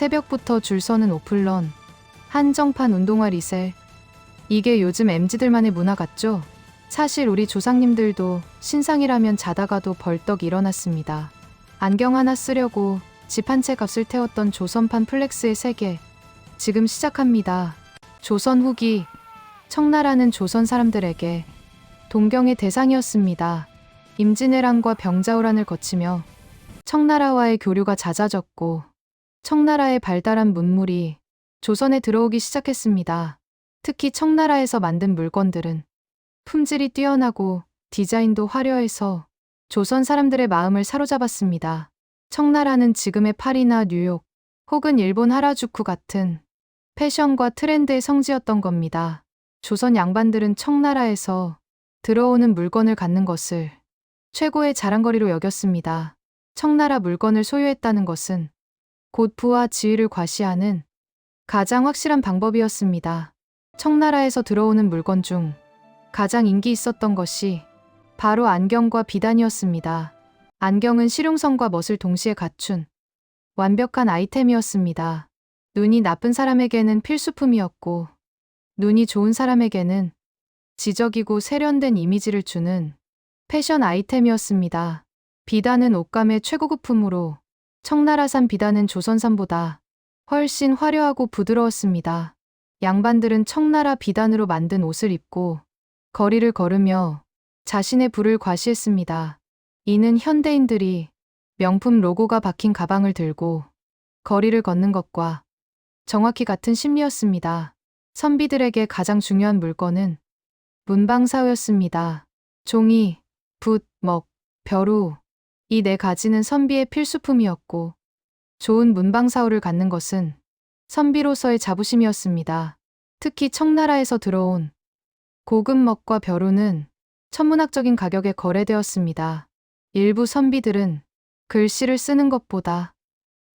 새벽부터 줄 서는 오플런, 한정판 운동화 리셀. 이게 요즘 MZ들만의 문화 같죠? 사실 우리 조상님들도 신상이라면 자다가도 벌떡 일어났습니다. 안경 하나 쓰려고 집 한 채 값을 태웠던 조선판 플렉스의 세계. 지금 시작합니다. 조선 후기. 청나라는 조선 사람들에게 동경의 대상이었습니다. 임진왜란과 병자호란을 거치며 청나라와의 교류가 잦아졌고 청나라의 발달한 문물이 조선에 들어오기 시작했습니다. 특히 청나라에서 만든 물건들은 품질이 뛰어나고 디자인도 화려해서 조선 사람들의 마음을 사로잡았습니다. 청나라는 지금의 파리나 뉴욕 혹은 일본 하라주쿠 같은 패션과 트렌드의 성지였던 겁니다. 조선 양반들은 청나라에서 들어오는 물건을 갖는 것을 최고의 자랑거리로 여겼습니다. 청나라 물건을 소유했다는 것은 곧 부와 지위를 과시하는 가장 확실한 방법이었습니다. 청나라에서 들어오는 물건 중 가장 인기 있었던 것이 바로 안경과 비단이었습니다. 안경은 실용성과 멋을 동시에 갖춘 완벽한 아이템이었습니다. 눈이 나쁜 사람에게는 필수품이었고, 눈이 좋은 사람에게는 지적이고 세련된 이미지를 주는 패션 아이템이었습니다. 비단은 옷감의 최고급품으로 청나라산 비단은 조선산보다 훨씬 화려하고 부드러웠습니다. 양반들은 청나라 비단으로 만든 옷을 입고 거리를 걸으며 자신의 부를 과시했습니다. 이는 현대인들이 명품 로고가 박힌 가방을 들고 거리를 걷는 것과 정확히 같은 심리였습니다. 선비들에게 가장 중요한 물건은 문방사호였습니다. 종이, 붓, 먹, 벼루, 이 네 가지는 선비의 필수품이었고, 좋은 문방사호를 갖는 것은 선비로서의 자부심이었습니다. 특히 청나라에서 들어온 고급 먹과 벼루는 천문학적인 가격에 거래되었습니다. 일부 선비들은 글씨를 쓰는 것보다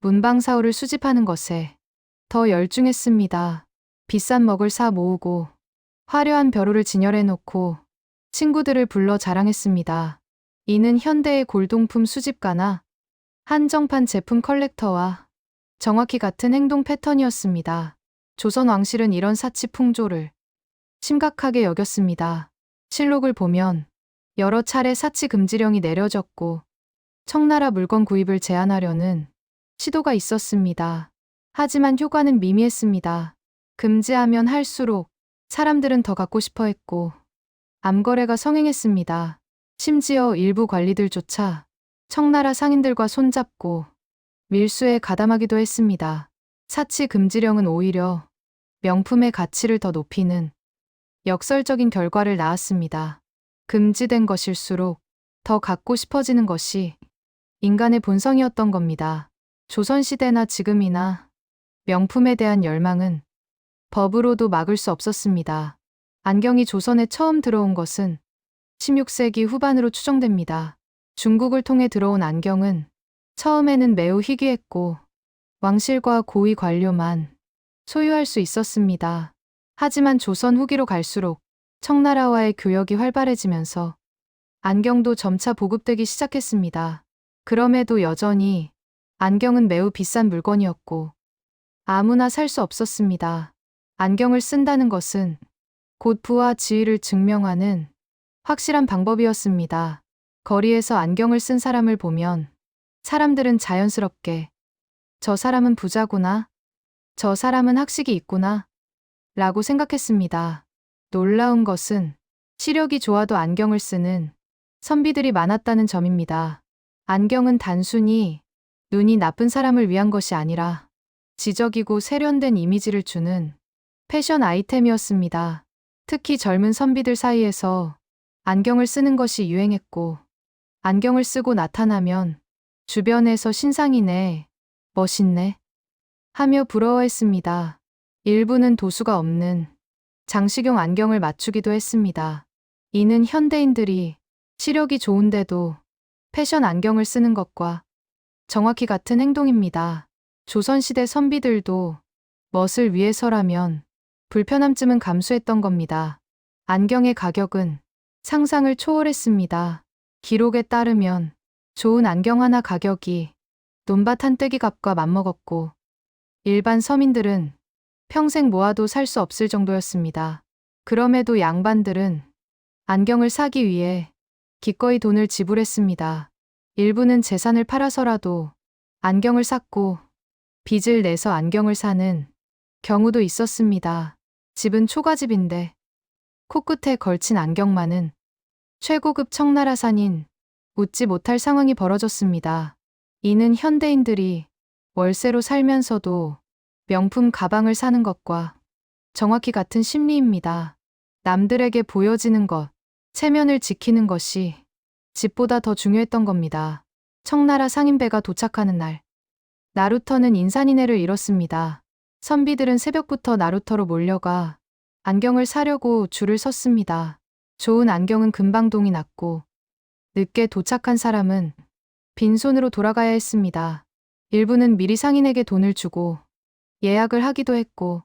문방사호를 수집하는 것에 더 열중했습니다. 비싼 먹을 사 모으고 화려한 벼루를 진열해 놓고 친구들을 불러 자랑했습니다. 이는 현대의 골동품 수집가나 한정판 제품 컬렉터와 정확히 같은 행동 패턴이었습니다. 조선 왕실은 이런 사치 풍조를 심각하게 여겼습니다. 실록을 보면 여러 차례 사치 금지령이 내려졌고 청나라 물건 구입을 제한하려는 시도가 있었습니다. 하지만 효과는 미미했습니다. 금지하면 할수록 사람들은 더 갖고 싶어 했고 암거래가 성행했습니다. 심지어 일부 관리들조차 청나라 상인들과 손잡고 밀수에 가담하기도 했습니다. 사치 금지령은 오히려 명품의 가치를 더 높이는 역설적인 결과를 낳았습니다. 금지된 것일수록 더 갖고 싶어지는 것이 인간의 본성이었던 겁니다. 조선시대나 지금이나 명품에 대한 열망은 법으로도 막을 수 없었습니다. 안경이 조선에 처음 들어온 것은 16세기 후반으로 추정됩니다. 중국을 통해 들어온 안경은 처음에는 매우 희귀했고 왕실과 고위 관료만 소유할 수 있었습니다. 하지만 조선 후기로 갈수록 청나라와의 교역이 활발해지면서 안경도 점차 보급되기 시작했습니다. 그럼에도 여전히 안경은 매우 비싼 물건이었고 아무나 살 수 없었습니다. 안경을 쓴다는 것은 곧 부와 지위를 증명하는 확실한 방법이었습니다. 거리에서 안경을 쓴 사람을 보면 사람들은 자연스럽게 저 사람은 부자구나, 저 사람은 학식이 있구나, 라고 생각했습니다. 놀라운 것은 시력이 좋아도 안경을 쓰는 선비들이 많았다는 점입니다. 안경은 단순히 눈이 나쁜 사람을 위한 것이 아니라 지적이고 세련된 이미지를 주는 패션 아이템이었습니다. 특히 젊은 선비들 사이에서 안경을 쓰는 것이 유행했고, 안경을 쓰고 나타나면 주변에서 신상이네, 멋있네, 하며 부러워했습니다. 일부는 도수가 없는 장식용 안경을 맞추기도 했습니다. 이는 현대인들이 시력이 좋은데도 패션 안경을 쓰는 것과 정확히 같은 행동입니다. 조선시대 선비들도 멋을 위해서라면 불편함쯤은 감수했던 겁니다. 안경의 가격은 상상을 초월했습니다. 기록에 따르면 좋은 안경 하나 가격이 논밭 한 떼기 값과 맞먹었고 일반 서민들은 평생 모아도 살 수 없을 정도였습니다. 그럼에도 양반들은 안경을 사기 위해 기꺼이 돈을 지불했습니다. 일부는 재산을 팔아서라도 안경을 샀고 빚을 내서 안경을 사는 경우도 있었습니다. 집은 초가집인데 코끝에 걸친 안경만은 최고급 청나라산인 웃지 못할 상황이 벌어졌습니다. 이는 현대인들이 월세로 살면서도 명품 가방을 사는 것과 정확히 같은 심리입니다. 남들에게 보여지는 것, 체면을 지키는 것이 집보다 더 중요했던 겁니다. 청나라 상인배가 도착하는 날, 나루터는 인산인해를 잃었습니다. 선비들은 새벽부터 나루터로 몰려가 안경을 사려고 줄을 섰습니다. 좋은 안경은 금방 동이 났고 늦게 도착한 사람은 빈손으로 돌아가야 했습니다. 일부는 미리 상인에게 돈을 주고 예약을 하기도 했고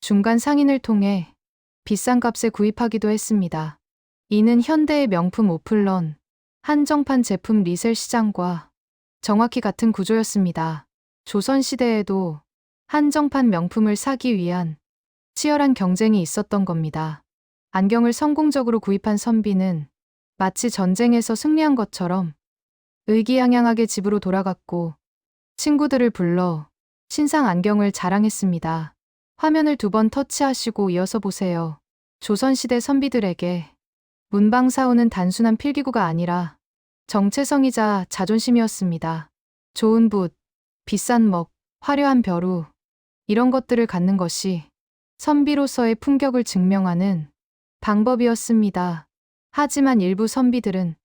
중간 상인을 통해 비싼 값에 구입하기도 했습니다. 이는 현대의 명품 오플런, 한정판 제품 리셀 시장과 정확히 같은 구조였습니다. 조선시대에도 한정판 명품을 사기 위한 치열한 경쟁이 있었던 겁니다. 안경을 성공적으로 구입한 선비는 마치 전쟁에서 승리한 것처럼 의기양양하게 집으로 돌아갔고 친구들을 불러 신상 안경을 자랑했습니다. 화면을 두 번 터치하시고 이어서 보세요. 조선시대 선비들에게 문방사우는 단순한 필기구가 아니라 정체성이자 자존심이었습니다. 좋은 붓, 비싼 먹, 화려한 벼루, 이런 것들을 갖는 것이 선비로서의 품격을 증명하는 방법이었습니다. 하지만 일부 선비들은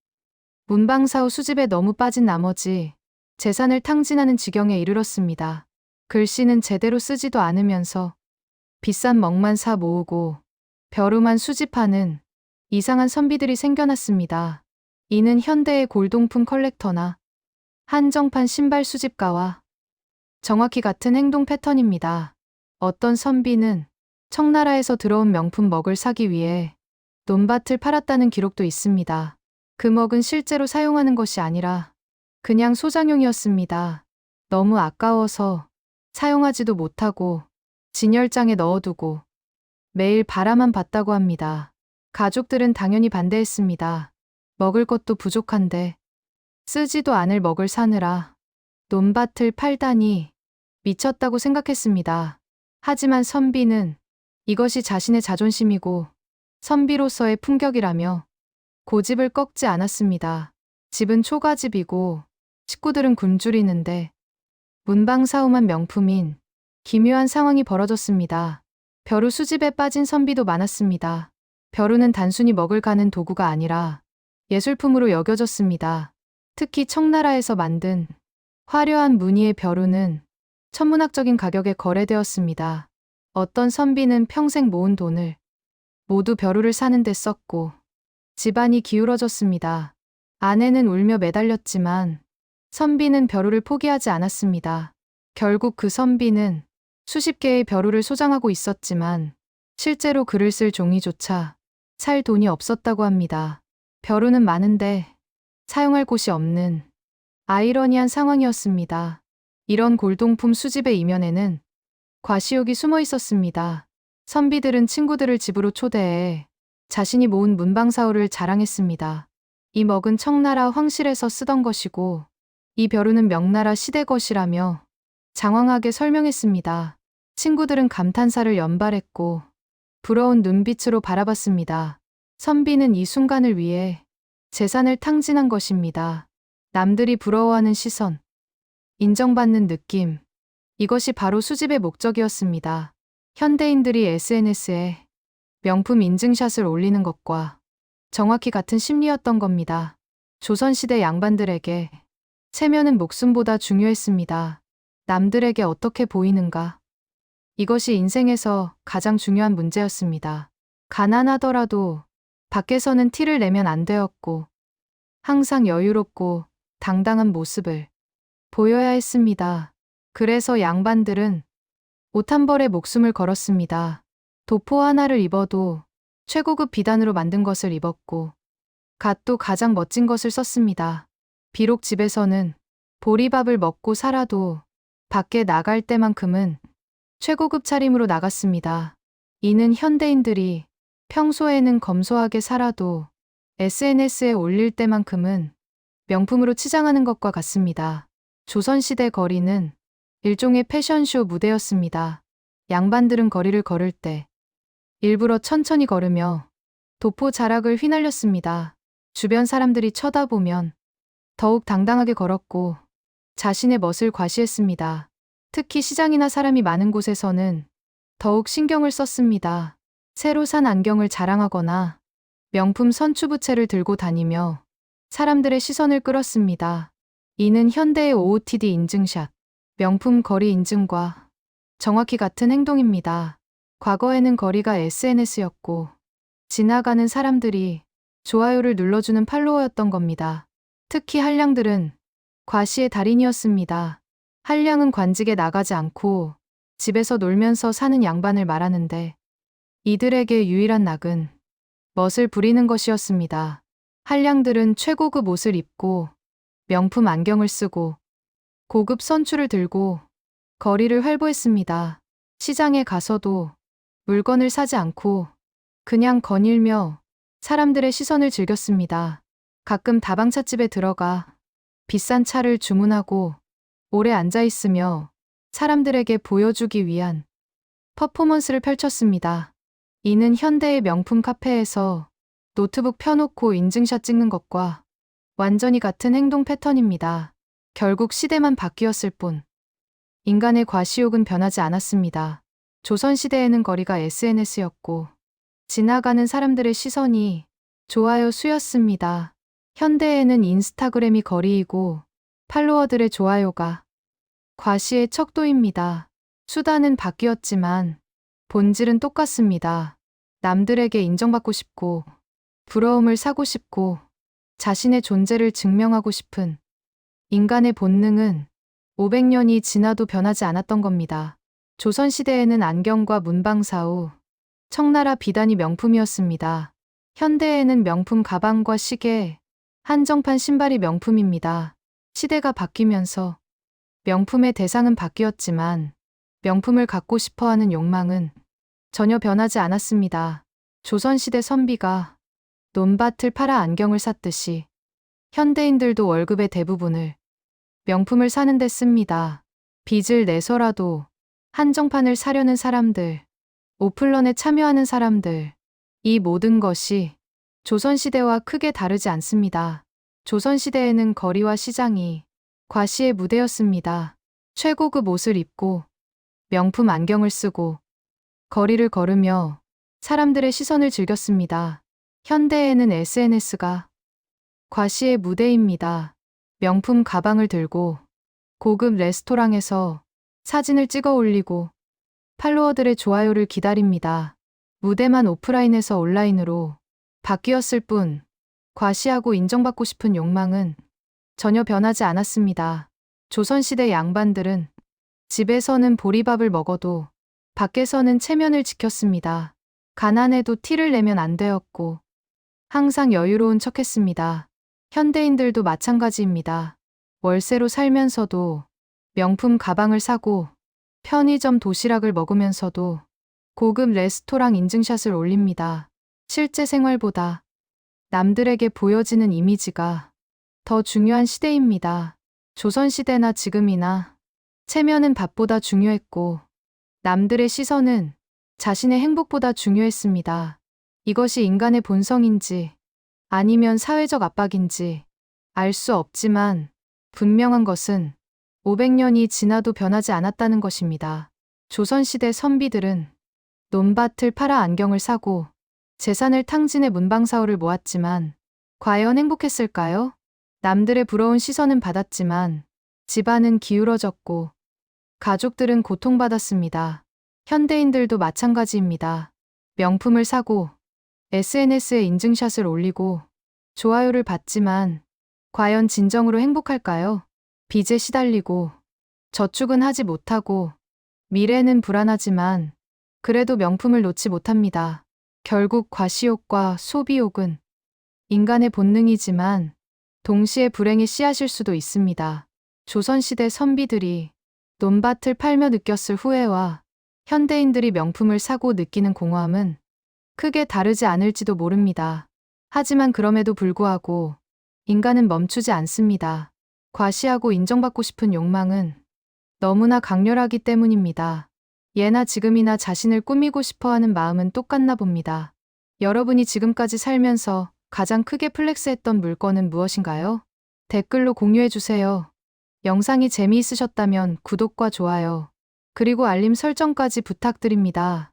문방사우 수집에 너무 빠진 나머지 재산을 탕진하는 지경에 이르렀습니다. 글씨는 제대로 쓰지도 않으면서 비싼 먹만 사 모으고 벼루만 수집하는 이상한 선비들이 생겨났습니다. 이는 현대의 골동품 컬렉터나 한정판 신발 수집가와 정확히 같은 행동 패턴입니다. 어떤 선비는 청나라에서 들어온 명품 먹을 사기 위해 논밭을 팔았다는 기록도 있습니다. 그 먹은 실제로 사용하는 것이 아니라 그냥 소장용이었습니다. 너무 아까워서 사용하지도 못하고 진열장에 넣어두고 매일 바라만 봤다고 합니다. 가족들은 당연히 반대했습니다. 먹을 것도 부족한데 쓰지도 않을 먹을 사느라 논밭을 팔다니 미쳤다고 생각했습니다. 하지만 선비는 이것이 자신의 자존심이고 선비로서의 품격이라며 고집을 꺾지 않았습니다. 집은 초가집이고 식구들은 굶주리는데 문방사움한 명품인 기묘한 상황이 벌어졌습니다. 벼루 수집에 빠진 선비도 많았습니다. 벼루는 단순히 먹을 가는 도구가 아니라 예술품으로 여겨졌습니다. 특히 청나라에서 만든 화려한 무늬의 벼루는 천문학적인 가격에 거래되었습니다. 어떤 선비는 평생 모은 돈을 모두 벼루를 사는 데 썼고 집안이 기울어졌습니다. 아내는 울며 매달렸지만 선비는 벼루를 포기하지 않았습니다. 결국 그 선비는 수십 개의 벼루를 소장하고 있었지만 실제로 글을 쓸 종이조차 살 돈이 없었다고 합니다. 벼루는 많은데 사용할 곳이 없는 아이러니한 상황이었습니다. 이런 골동품 수집의 이면에는 과시욕이 숨어 있었습니다. 선비들은 친구들을 집으로 초대해 자신이 모은 문방사우를 자랑했습니다. 이 먹은 청나라 황실에서 쓰던 것이고 이 벼루는 명나라 시대 것이라며 장황하게 설명했습니다. 친구들은 감탄사를 연발했고 부러운 눈빛으로 바라봤습니다. 선비는 이 순간을 위해 재산을 탕진한 것입니다. 남들이 부러워하는 시선, 인정받는 느낌, 이것이 바로 수집의 목적이었습니다. 현대인들이 SNS에 명품 인증샷을 올리는 것과 정확히 같은 심리였던 겁니다. 조선시대 양반들에게 체면은 목숨보다 중요했습니다. 남들에게 어떻게 보이는가. 이것이 인생에서 가장 중요한 문제였습니다. 가난하더라도 밖에서는 티를 내면 안 되었고, 항상 여유롭고 당당한 모습을 보여야 했습니다. 그래서 양반들은 옷 한 벌에 목숨을 걸었습니다. 도포 하나를 입어도 최고급 비단으로 만든 것을 입었고, 갓도 가장 멋진 것을 썼습니다. 비록 집에서는 보리밥을 먹고 살아도 밖에 나갈 때만큼은 최고급 차림으로 나갔습니다. 이는 현대인들이 평소에는 검소하게 살아도 SNS에 올릴 때만큼은 명품으로 치장하는 것과 같습니다. 조선시대 거리는 일종의 패션쇼 무대였습니다. 양반들은 거리를 걸을 때 일부러 천천히 걸으며 도포 자락을 휘날렸습니다. 주변 사람들이 쳐다보면 더욱 당당하게 걸었고 자신의 멋을 과시했습니다. 특히 시장이나 사람이 많은 곳에서는 더욱 신경을 썼습니다. 새로 산 안경을 자랑하거나 명품 선추부채를 들고 다니며 사람들의 시선을 끌었습니다. 이는 현대의 OOTD 인증샷, 명품 거리 인증과 정확히 같은 행동입니다. 과거에는 거리가 SNS였고 지나가는 사람들이 좋아요를 눌러주는 팔로워였던 겁니다. 특히 한량들은 과시의 달인이었습니다. 한량은 관직에 나가지 않고 집에서 놀면서 사는 양반을 말하는데 이들에게 유일한 낙은 멋을 부리는 것이었습니다. 한량들은 최고급 옷을 입고 명품 안경을 쓰고 고급 선추를 들고 거리를 활보했습니다. 시장에 가서도 물건을 사지 않고 그냥 거닐며 사람들의 시선을 즐겼습니다. 가끔 다방찻집에 들어가 비싼 차를 주문하고 오래 앉아 있으며 사람들에게 보여주기 위한 퍼포먼스를 펼쳤습니다. 이는 현대의 명품 카페에서 노트북 펴놓고 인증샷 찍는 것과 완전히 같은 행동 패턴입니다. 결국 시대만 바뀌었을 뿐 인간의 과시욕은 변하지 않았습니다. 조선시대에는 거리가 SNS였고 지나가는 사람들의 시선이 좋아요 수였습니다. 현대에는 인스타그램이 거리이고 팔로워들의 좋아요가 과시의 척도입니다. 수단은 바뀌었지만 본질은 똑같습니다. 남들에게 인정받고 싶고 부러움을 사고 싶고 자신의 존재를 증명하고 싶은 인간의 본능은 500년이 지나도 변하지 않았던 겁니다. 조선시대에는 안경과 문방사우, 청나라 비단이 명품이었습니다. 현대에는 명품 가방과 시계, 한정판 신발이 명품입니다. 시대가 바뀌면서 명품의 대상은 바뀌었지만 명품을 갖고 싶어 하는 욕망은 전혀 변하지 않았습니다. 조선시대 선비가 논밭을 팔아 안경을 샀듯이 현대인들도 월급의 대부분을 명품을 사는 데 씁니다. 빚을 내서라도 한정판을 사려는 사람들, 오플런에 참여하는 사람들, 이 모든 것이 조선시대와 크게 다르지 않습니다. 조선시대에는 거리와 시장이 과시의 무대였습니다. 최고급 옷을 입고 명품 안경을 쓰고 거리를 걸으며 사람들의 시선을 즐겼습니다. 현대에는 SNS가 과시의 무대입니다. 명품 가방을 들고 고급 레스토랑에서 사진을 찍어 올리고 팔로워들의 좋아요를 기다립니다. 무대만 오프라인에서 온라인으로 바뀌었을 뿐 과시하고 인정받고 싶은 욕망은 전혀 변하지 않았습니다. 조선시대 양반들은 집에서는 보리밥을 먹어도 밖에서는 체면을 지켰습니다. 가난해도 티를 내면 안 되었고 항상 여유로운 척했습니다. 현대인들도 마찬가지입니다. 월세로 살면서도 명품 가방을 사고 편의점 도시락을 먹으면서도 고급 레스토랑 인증샷을 올립니다. 실제 생활보다 남들에게 보여지는 이미지가 더 중요한 시대입니다. 조선시대나 지금이나 체면은 밥보다 중요했고 남들의 시선은 자신의 행복보다 중요했습니다. 이것이 인간의 본성인지 아니면 사회적 압박인지 알 수 없지만 분명한 것은 500년이 지나도 변하지 않았다는 것입니다. 조선시대 선비들은 논밭을 팔아 안경을 사고 재산을 탕진해 문방사오를 모았지만 과연 행복했을까요? 남들의 부러운 시선은 받았지만 집안은 기울어졌고 가족들은 고통받았습니다. 현대인들도 마찬가지입니다. 명품을 사고 SNS에 인증샷을 올리고 좋아요를 받지만 과연 진정으로 행복할까요? 빚에 시달리고 저축은 하지 못하고 미래는 불안하지만 그래도 명품을 놓지 못합니다. 결국 과시욕과 소비욕은 인간의 본능이지만 동시에 불행의 씨앗일 수도 있습니다. 조선시대 선비들이 논밭을 팔며 느꼈을 후회와 현대인들이 명품을 사고 느끼는 공허함은 크게 다르지 않을지도 모릅니다. 하지만 그럼에도 불구하고 인간은 멈추지 않습니다. 과시하고 인정받고 싶은 욕망은 너무나 강렬하기 때문입니다. 예나 지금이나 자신을 꾸미고 싶어 하는 마음은 똑같나 봅니다. 여러분이 지금까지 살면서 가장 크게 플렉스했던 물건은 무엇인가요? 댓글로 공유해주세요. 영상이 재미있으셨다면 구독과 좋아요, 그리고 알림 설정까지 부탁드립니다.